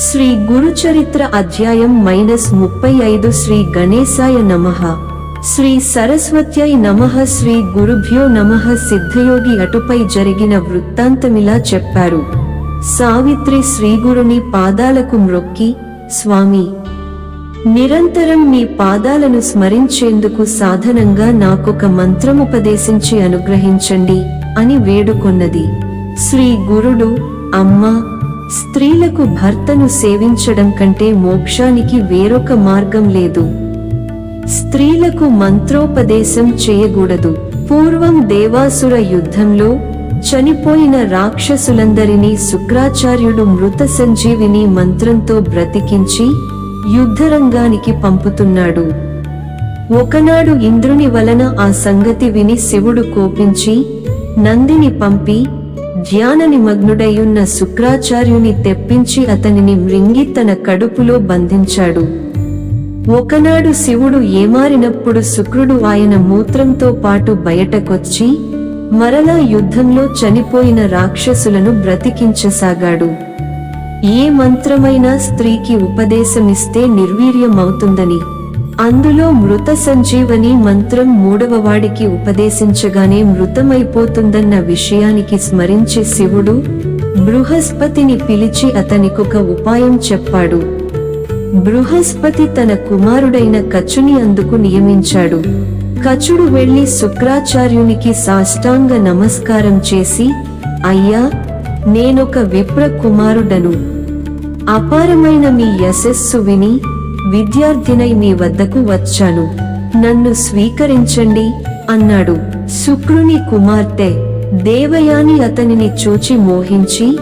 శ్రీ గురుచరిత్ర అధ్యాయం మైనస్ ముప్పై ఐదు శ్రీ గణేశాయ నమః. శ్రీ సరస్వత్యై నమః. శ్రీ గురుభ్యో నమః. సిద్ధయోగి అటుపై జరిగిన వృత్తాంతమిలా చెప్పారు. సావిత్రి శ్రీగురుని పాదాలకు మ్రొక్కి స్వామి నిరంతరం మీ పాదాలను స్మరించేందుకు సాధనంగా నాకొక మంత్రముపదేశించి అనుగ్రహించండి అని వేడుకొన్నది. శ్రీ గురుడు అమ్మా స్త్రీలకు భర్తను సేవించడం కంటే మోక్షానికి వేరొక మార్గం లేదు. స్త్రీలకు మంత్రోపదేశం చేయకూడదు. పూర్వం దేవాసుర యుద్ధంలో చనిపోయిన రాక్షసులందరినీ శుక్రాచార్యుడు మృత సంజీవిని మంత్రంతో బ్రతికించి యుద్ధరంగానికి పంపుతున్నాడు. ఒకనాడు ఇంద్రుని వలన ఆ సంగతి విని శివుడు కోపించి నందిని పంపి ధ్యాన నిమగ్నుడయ్యున్న శుక్రాచార్యుని తెప్పించి అతనిని మృంగి తన కడుపులో బంధించాడు. ఒకనాడు శివుడు ఏమారినప్పుడు శుక్రుడు ఆయన మూత్రంతో పాటు బయటకొచ్చి మరలా యుద్ధంలో చనిపోయిన రాక్షసులను బ్రతికించసాగాడు. ఏ మంత్రమైనా స్త్రీకి ఉపదేశమిస్తే నిర్వీర్యమవుతుందని. అందులో మృత సంజీవని మంత్రం మూడవ వాడికి ఉపదేశించగానే మృతమైపోతుందన్న విషయానికి స్మరించే శివుడు బృహస్పతిని పిలిచి అతనికొక ఉపాయం చెప్పాడు. బృహస్పతి తన కుమారుడైన కచుని అందుకు నియమించాడు. కచుడు వెళ్ళి శుక్రాచార్యునికి సాష్టాంగ నమస్కారం చేసి అయ్యా నేనొక విప్ర కుమారుడను. అపారమైన మీ యశస్సు విని విద్యార్థినై మీ వద్దకు వచ్చాను. నన్ను స్వీకరించండి అన్నాడు. శుక్రుని కుమార్తె దేవయాని అతనిని చూచి మోహించి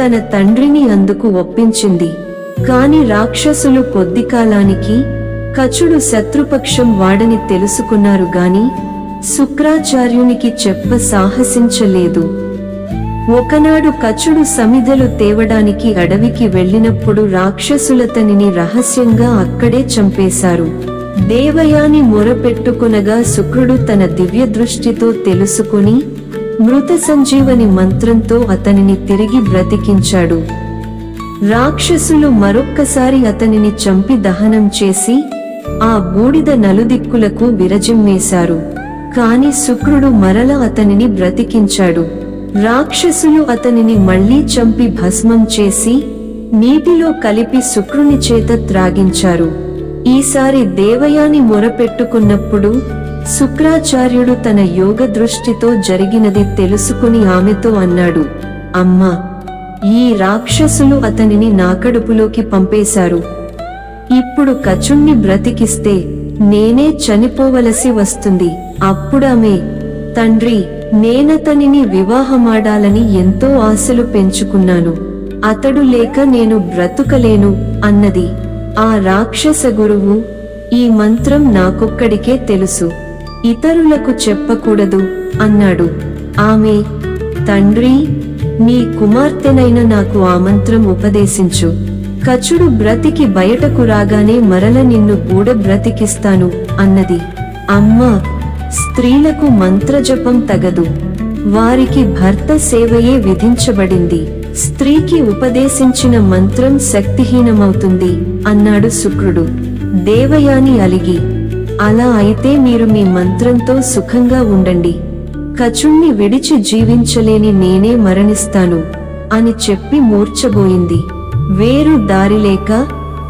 తన తండ్రిని అందుకు ఒప్పించింది. కాని రాక్షసులు కొద్ది కాలానికి కచుడు శత్రుపక్షం వాడని తెలుసుకున్నారు గాని శుక్రాచార్యునికి చెప్ప సాహసించలేదు. ఒకనాడు కచుడు సమిధలు తేవడానికి అడవికి వెళ్ళినప్పుడు రాక్షసులతనిని రహస్యంగా అక్కడే చంపేశారు. దేవయాని మొరపెట్టుకునగా శుక్రుడు తన దివ్య దృష్టితో తెలుసుకుని మృత సంజీవని మంత్రంతో అతనిని తిరిగి బ్రతికించాడు. రాక్షసులు మరొక్కసారి అతనిని చంపి దహనం చేసి ఆ బూడిద నలుదిక్కులకు విరజిమ్మేశారు. కాని శుక్రుడు మరల అతనిని బ్రతికించాడు. రాక్షసులు అతనిని మళ్ళీ చంపి భస్మం చేసి నీటిలో కలిపి శుక్రుని చేత త్రాగించారు. ఈసారి దేవయాని మొరపెట్టుకున్నప్పుడు శుక్రాచార్యుడు తన యోగ దృష్టితో జరిగినది తెలుసుకుని ఆమెతో అన్నాడు అమ్మా ఈ రాక్షసులు అతనిని నాకడుపులోకి పంపేశారు. ఇప్పుడు కచుణ్ణి బ్రతికిస్తే నేనే చనిపోవలసి వస్తుంది. అప్పుడమే తండ్రి నేనతనిని వివాహమాడాలని ఎంతో ఆశలు పెంచుకున్నాను. అతడు లేక నేను బ్రతుకలేను అన్నది. ఆ రాక్షస గురువు ఈ మంత్రం నాకొక్కడికే తెలుసు. ఇతరులకు చెప్పకూడదు అన్నాడు. ఆమె తండ్రి నీ కుమార్తెనైన నాకు ఆ మంత్రం ఉపదేశించు. కచుడు బ్రతికి బయటకు రాగానే మరల నిన్ను కూడా బ్రతికిస్తాను అన్నది. అమ్మా స్త్రీలకు మంత్రజపం తగదు. వారికి భర్త సేవయే విధించబడింది. స్త్రీకి ఉపదేశించిన మంత్రం శక్తిహీనమవుతుంది అన్నాడు శుక్రుడు. దేవయాని అలిగి అలా అయితే మీరు మీ మంత్రంతో సుఖంగా ఉండండి. కచుణ్ణి విడిచి జీవించలేని నేనే మరణిస్తాను అని చెప్పి మూర్చబోయింది వేరు దారిలేక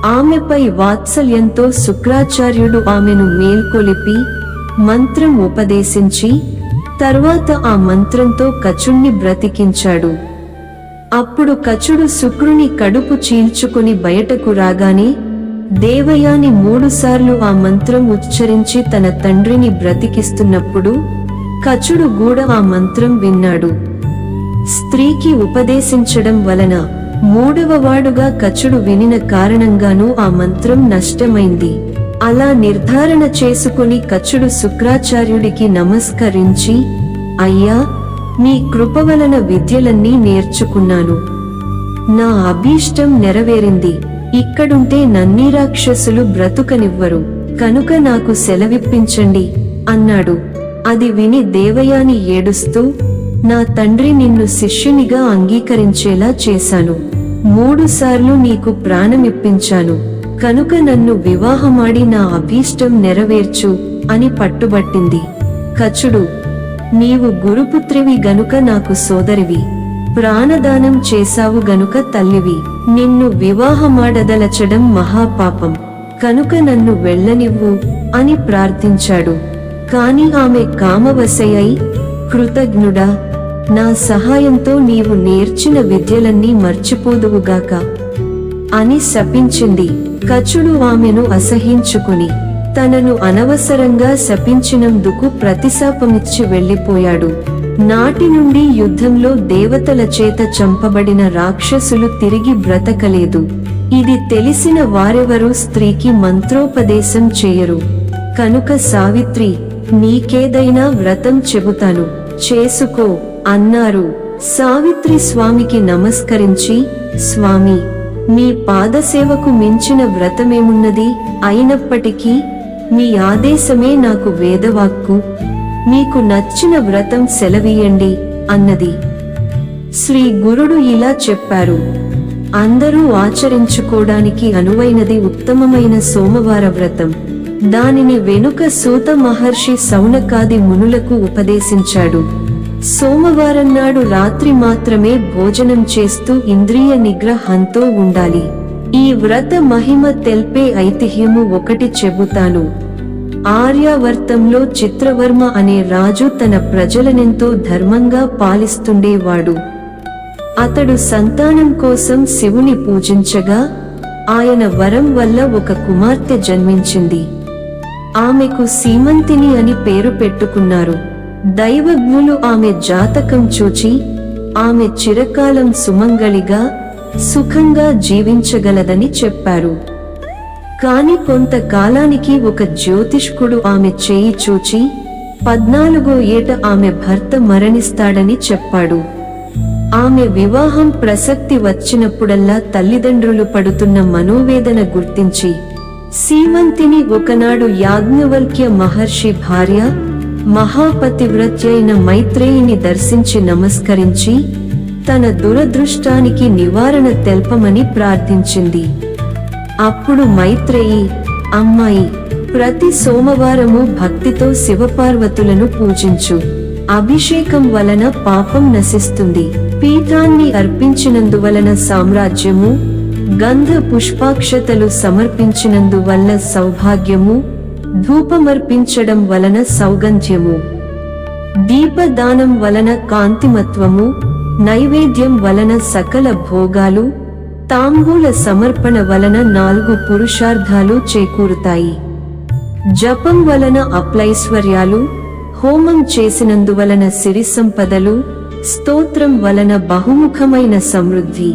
ఆమెపై వాత్సల్యంతో శుక్రాచార్యుడు ఆమెను మేల్కొలిపి మంత్రం ఉపదేశించి తర్వాత ఆ మంత్రంతో కచుణ్ణి బ్రతికించాడు. అప్పుడు కచుడు శుక్రుని కడుపు చీల్చుకుని బయటకు రాగానే దేవయాని మూడుసార్లు ఆ మంత్రం ఉచ్చరించి తన తండ్రిని బ్రతికిస్తున్నప్పుడు కచుడు కూడా ఆ మంత్రం విన్నాడు. స్త్రీకి ఉపదేశించడం వలన మూడవ వాడుగా కచుడు వినిన కారణంగానూ ఆ మంత్రం నష్టమైంది. అలా నిర్ధారణ చేసుకుని కచ్చుడు శుక్రాచార్యుడికి నమస్కరించి అయ్యా మీ కృప వలన విద్యలన్నీ నేర్చుకున్నాను. నా అభీష్టం నెరవేరింది. ఇక్కడుంటే నన్నీ రాక్షసులు బ్రతుకనివ్వరు. కనుక నాకు సెలవిప్పించండి అన్నాడు. అది విని దేవయాని ఏడుస్తూ నా తండ్రి నిన్ను శిష్యునిగా అంగీకరించేలా చేశాను. మూడుసార్లు నీకు ప్రాణమిప్పించాను. కనుక నన్ను వివాహమాడి నా అభీష్టం నెరవేర్చు అని పట్టుబట్టింది. కచుడు నీవు గురుపుత్రివి గనుక నాకు సోదరివి. ప్రాణదానం చేశావు గనుక తల్లివి. నిన్ను వివాహమాడదలచడం మహాపాపం. కనుక నన్ను వెళ్ళనివ్వు అని ప్రార్థించాడు. కాని ఆమె కామవశయై కృతజ్ఞుడా నా సహాయంతో నీవు నేర్చిన విద్యలన్నీ మర్చిపోదువుగాక అని శపించింది. కచుడు ఆమెను అసహించుకుని తనను అనవసరంగా శపించినందుకు ప్రతిశాపమిచ్చి వెళ్ళిపోయాడు నాటి నుండి యుద్ధంలో దేవతల చేత చంపబడిన రాక్షసులు తిరిగి బ్రతకలేదు. ఇది తెలిసిన వారెవరూ స్త్రీకి మంత్రోపదేశం చేయరు. కనుక సావిత్రి నీకేదైనా వ్రతం చెబుతాను. చేసుకో అన్నారు. సావిత్రి స్వామికి నమస్కరించి స్వామి మీ పాదసేవకు మించిన వ్రతమేమున్నది? అయినప్పటికీ మీ ఆదేశమే నాకు వేదవాక్కు. మీకు నచ్చిన వ్రతం సెలవీయండి అన్నది. శ్రీ గురుడు ఇలా చెప్పారు. అందరూ ఆచరించుకోవడానికి అనువైనది ఉత్తమమైన సోమవార వ్రతం. దానిని వెనుక సూత మహర్షి సౌనకాది మునులకు ఉపదేశించాడు. సోమవారం నాడు రాత్రి మాత్రమే భోజనం చేస్తూ ఇంద్రియ నిగ్రహంతో ఉండాలి. ఈ వ్రత మహిమ తెల్పే ఐతిహ్యము ఒకటి చెబుతాను. ఆర్యావర్తంలో చిత్రవర్మ అనే రాజు తన ప్రజలనెంతో ధర్మంగా పాలిస్తుండేవాడు. అతడు సంతానం కోసం శివుని పూజించగా ఆయన వరం వల్ల ఒక కుమార్తె జన్మించింది. ఆమెకు సీమంతిని అని పేరు పెట్టుకున్నారు. దైవజ్ఞులు ఆమె జాతకం చూచి ఆమె చిరకాలం సుమంగళిగా సుఖంగా జీవించగలదని చెప్పారు. కాని కొంతకాలానికి ఒక జ్యోతిష్కుడు ఆమె చేయి చూచి పద్నాలుగో ఏట ఆమె భర్త మరణిస్తాడని చెప్పాడు. ఆమె వివాహం ప్రసక్తి వచ్చినప్పుడల్లా తల్లిదండ్రులు పడుతున్న మనోవేదన గుర్తించి సీమంతిని ఒకనాడు యాజ్ఞవల్క్య మహర్షి భార్య మహాపతివ్రత్యైన మైత్రేయిని దర్శించి నమస్కరించి తన దురదృష్టానికి నివారణ తెల్పమని ప్రార్థించింది. అప్పుడు మైత్రేయి అమ్మాయి ప్రతి సోమవారము భక్తితో శివపార్వతులను పూజించు. అభిషేకం వలన పాపం నశిస్తుంది. పీఠాన్ని అర్పించినందువలన సామ్రాజ్యము గంధ పుష్పాక్షతలు సమర్పించినందువల్ల సౌభాగ్యము ధూపమర్పించడం వలన సౌగంధ్యము. దీపదానం వలన కాంతిమత్వము నైవేద్యం వలన సకల భోగాలు తాంబూల సమర్పణ వలన నాలుగు పురుషార్థాలు చేకూరుతాయి. జపం వలన అప్లైశ్వర్యాలు హోమం చేసినందువలన సిరి సంపదలు స్తోత్రం వలన బహుముఖమైన సమృద్ధి.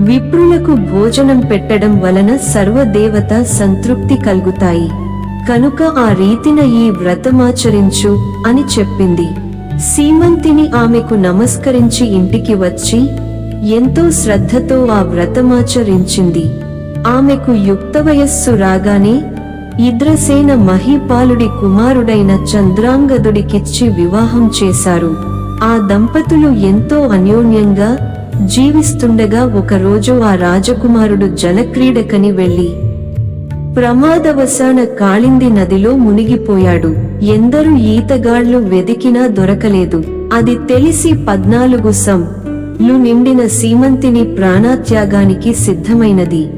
విప్రులకు భోజనం పెట్టడం వలన సర్వదేవత సంతృప్తి కలుగుతాయి. కనుక ఆ రీతిన ఈ వ్రతమాచరించు అని చెప్పింది. సీమంతిని ఆమెకు నమస్కరించి ఇంటికి వచ్చి ఎంతో శ్రద్ధతో ఆ వ్రతమాచరించింది. ఆమెకు యుక్త వయస్సు రాగానే ఇద్రసేన మహీపాలుడి కుమారుడైన చంద్రాంగదుడికిచ్చి వివాహం చేశారు. ఆ దంపతులు ఎంతో అన్యోన్యంగా జీవిస్తుండగా ఒకరోజు ఆ రాజకుమారుడు జలక్రీడకని వెళ్ళి ప్రమాదవశాన కాళింది నదిలో మునిగిపోయాడు. ఎందరు ఈతగాళ్ళు వెదికినా దొరకలేదు. అది తెలిసి పద్నాలుగు సం. లు నిండిన సీమంతిని ప్రాణత్యాగానికి సిద్ధమైనది.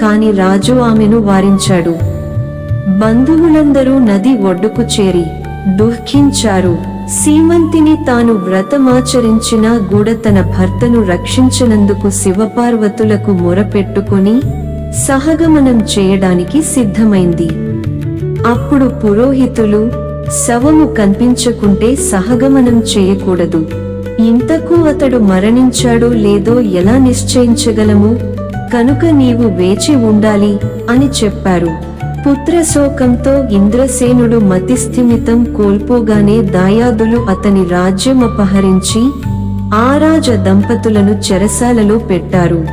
కాని రాజు ఆమెను వారించాడు. బంధువులందరూ నది ఒడ్డుకు చేరి దుఃఖించారు. సీమంతిని తాను వ్రతమాచరించినా గూడ తన భర్తను రక్షించినందుకు శివపార్వతులకు మొరపెట్టుకుని సహగమనం చేయడానికి సిద్ధమైంది. అప్పుడు పురోహితులు శవము కనిపించకుంటే సహగమనం చేయకూడదు. ఇంతకు అతడు మరణించాడో లేదో ఎలా నిశ్చయించగలము? కనుక నీవు వేచి ఉండాలి అని చెప్పారు. పుత్రశోకంతో ఇంద్రసేనుడు మతిస్థిమితం కోల్పోగానే దాయాదులు అతని రాజ్యం అపహరించి ఆరాజ దంపతులను చెరసాలలో పెట్టారు.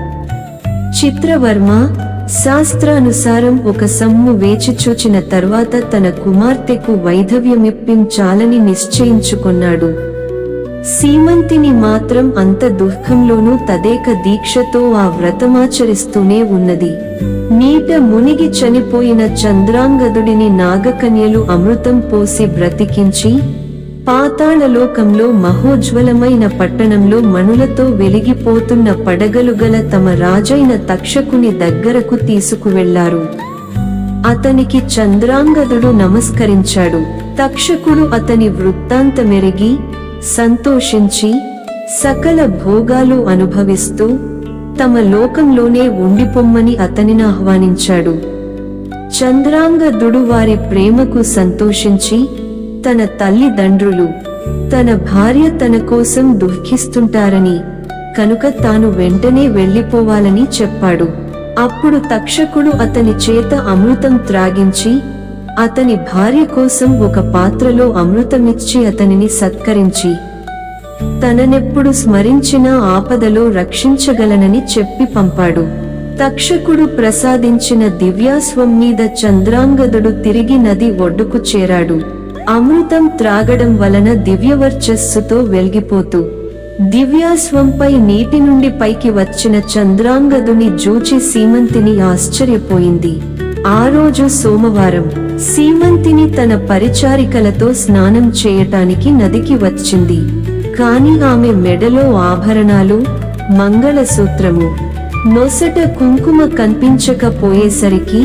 చిత్రవర్మ శాస్త్రానుసారం ఒక సమ్ము వేచి చూచిన తర్వాత తన కుమార్తెకు వైధవ్యమిప్పించాలని నిశ్చయించుకున్నాడు. సీమంతిని మాత్రం అంత దుఃఖంలోనూ తదేక దీక్షతో ఆ వ్రతమాచరిస్తూనే ఉన్నది. నీట మునిగి చనిపోయిన చంద్రాంగదుడిని నాగకన్యలు అమృతం పోసి బ్రతికించి పాతాళలోకంలో మహోజ్వలమైన పట్టణంలో మణులతో వెలిగిపోతున్న పడగలు గల తమ రాజైన తక్షకుని దగ్గరకు తీసుకువెళ్ళారు. అతనికి చంద్రాంగదుడు నమస్కరించాడు. తక్షకుడు అతని వృత్తాంతమెరిగి సంతోషించి సకల భోగాలు అనుభవిస్తూ తమ లోకంలోనే ఉండిపొమ్మని అతనిని ఆహ్వానించాడు. చంద్రాంగదుడు వారి ప్రేమకు సంతోషించి తన తల్లిదండ్రులు తన భార్య తన కోసం దుఃఖిస్తుంటారని కనుక తాను వెంటనే వెళ్ళిపోవాలని చెప్పాడు. అప్పుడు తక్షకుడు అతని చేత అమృతం త్రాగించి అతని భార్య కోసం ఒక పాత్రలో అమృతమిచ్చి అతనిని సత్కరించి తననెప్పుడు స్మరించిన ఆపదలో రక్షించగలనని చెప్పి పంపాడు. తక్షకుడు ప్రసాదించిన దివ్యాస్వం మీద చంద్రాంగదుడు తిరిగి నది ఒడ్డుకు చేరాడు. అమృతం త్రాగడం వలన దివ్యవర్చస్సుతో వెలిగిపోతూ దివ్యాస్వంపై నీటి నుండి పైకి వచ్చిన చంద్రాంగదుని జూచి సీమంతిని ఆశ్చర్యపోయింది. ఆ రోజు సోమవారం సీమంతిని తన పరిచారికలతో స్నానం చేయటానికి నదికి వచ్చింది. కాని ఆమె మెడలో ఆభరణాలు మంగళసూత్రము నొసట కుంకుమ కనిపించకపోయేసరికి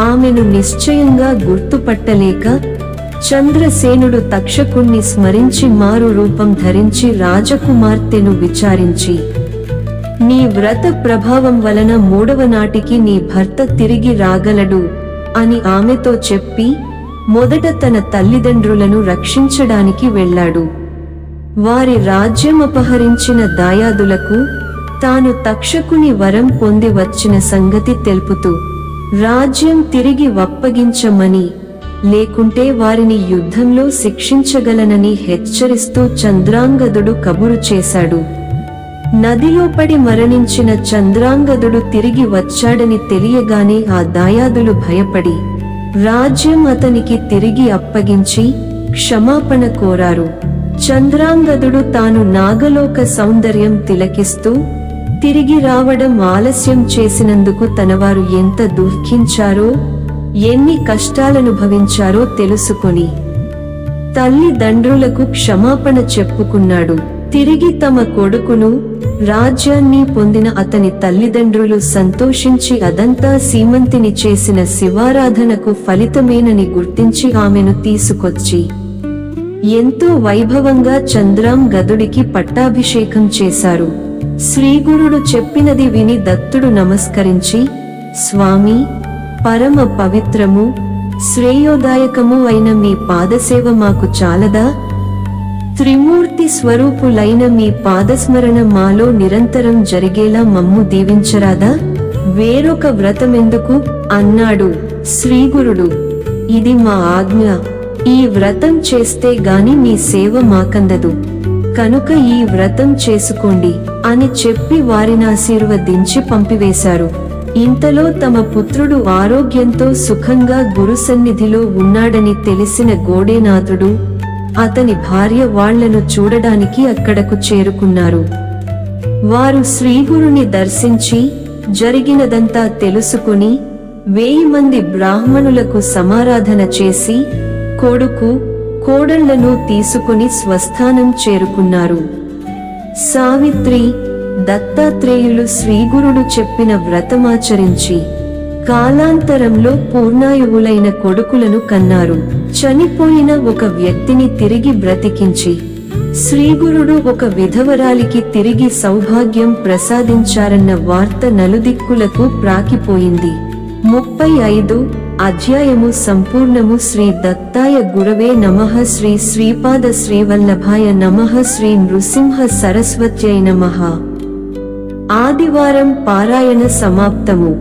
ఆమెను నిశ్చయంగా గుర్తుపట్టలేక చంద్రసేనుడు తక్షకుణ్ణి స్మరించి మారు రూపం ధరించి రాజకుమార్తెను విచారించి నీ వ్రత ప్రభావం వలన మూడవ నాటికి నీ భర్త తిరిగి రాగలడు అని ఆమెతో చెప్పి మొదట తన తల్లిదండ్రులను రక్షించడానికి వెళ్ళాడు. వారి రాజ్యం అపహరించిన దాయాదులకు తాను తక్షకుని వరం పొంది వచ్చిన సంగతి తెలుపుతూ రాజ్యం తిరిగి వప్పగించమని లేకుంటే వారిని యుద్ధంలో శిక్షించగలనని హెచ్చరిస్తూ చంద్రాంగదుడు కబురు చేశాడు. నదిలో పడి మరణించిన చంద్రాంగదుడు తిరిగి వచ్చాడని తెలియగానే ఆ దాయాదులు భయపడి రాజ్యం అతనికి తిరిగి అప్పగించి క్షమాపణ కోరారు. చంద్రాంగదుడు తాను నాగలోక సౌందర్యం తిలకిస్తూ తిరిగి రావడం ఆలస్యం చేసినందుకు తనవారు ఎంత దుఃఖించారో ఎన్ని కష్టాలనుభవించారో తెలుసుకొని తల్లిదండ్రులకు క్షమాపణ చెప్పుకున్నాడు. తిరిగి తమ కొడుకును రాజ్యాన్ని పొందిన అతని తల్లిదండ్రులు సంతోషించి అదంతా సీమంతిని చేసిన శివారాధనకు ఫలితమేనని గుర్తించి ఆమెను తీసుకొచ్చి ఎంతో వైభవంగా చంద్రాం గదుడికి పట్టాభిషేకం చేశారు. శ్రీగురుడు చెప్పినది విని దత్తుడు నమస్కరించి స్వామి పరమ పవిత్రము శ్రేయోదాయకము అయిన మీ పాదసేవ మాకు చాలదా? త్రిమూర్తి స్వరూపులైన మీ పాదస్మరణ మాలో నిరంతరం జరిగేలా మమ్ము దీవించరాదా? వేరొక వ్రతమెందుకు? అన్నాడు శ్రీగురుడు. ఇది మా ఆజ్ఞ. ఈ వ్రతం చేస్తే గాని మీ సేవ మాకందదు. కనుక ఈ వ్రతం చేసుకోండి అని చెప్పి వారిని ఆశీర్వదించి పంపివేశారు. ఇంతలో తమ పుత్రుడు ఆరోగ్యంతో సుఖంగా గురు సన్నిధిలో ఉన్నాడని తెలిసిన గోడేనాథుడు అతని భార్య వాళ్ళను చూడడానికి అక్కడకు చేరుకున్నారు. వారు శ్రీగురుని దర్శించి జరిగినదంతా తెలుసుకుని వేయి మంది బ్రాహ్మణులకు సమారాధన చేసి కొడుకు కోడళ్ళను తీసుకుని స్వస్థానం చేరుకున్నారు. సావిత్రి దత్తాత్రేయులు శ్రీగురుడు చెప్పిన వ్రతమాచరించి కాలాంతరంలో పూర్ణాయువులైన కొడుకులను కన్నారు. చనిపోయిన ఒక వ్యక్తిని తిరిగి బ్రతికించి శ్రీగురుడు ఒక విధవరాలికి తిరిగి సౌభాగ్యం ప్రసాదించారన్న వార్త నలుదిక్కులకు ప్రాకిపోయింది. ముప్పై ఐదు అధ్యాయము సంపూర్ణము శ్రీ దత్తాయ గురవే నమః శ్రీ శ్రీపాద శ్రీవల్లభాయ నమః శ్రీ నృసింహ సరస్వత్యై నమః. ఆదివారం పారాయణ సమాప్తము